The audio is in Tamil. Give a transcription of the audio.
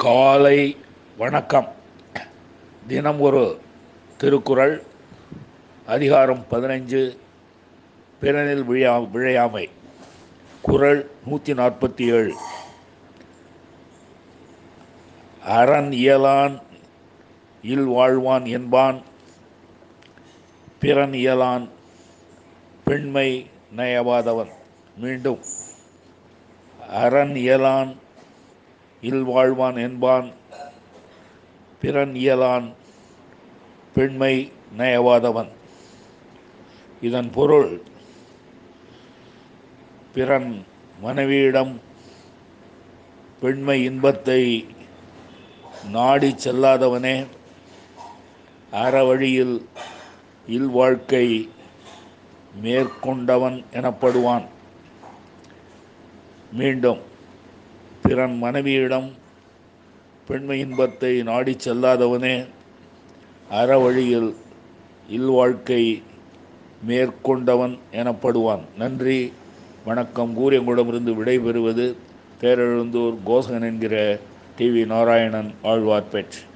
காலை வணக்கம். தினம் ஒரு திருக்குறள் அதிகாரம் பதினைஞ்சு பிறனில் விழையா விழையாமை. குறள் நூற்றி நாற்பத்தி ஏழு அரண் இயலான் இல் வாழ்வான் என்பான். பிறன் இயலான் பெண்மை நயவாதவன். மீண்டும் அரண் இயலான் இல் வாழ்வான் என்பான். பிறன் இயலான் பெண்மை நயவாதவன். இதன் பொருள் பிறன் மனைவியிடம் பெண்மை இன்பத்தை நாடி செல்லாதவனே. அறவழியில் இல்வாழ்க்கை மேற்கொண்டவன் எனப்படுவான். மீண்டும் பிறன் மனைவியிடம் பெண்மை இன்பத்தை நாடி செல்லாதவனே அறவழியில் இல்வாழ்க்கை மேற்கொண்டவன் எனப்படுவான். நன்றி. வணக்கம். கூறியங்களிடமிருந்து விடைபெறுவது பேரெழுந்தூர் கோசகன் என்கிற டிவி நாராயணன் ஆழ்வார்பேட்.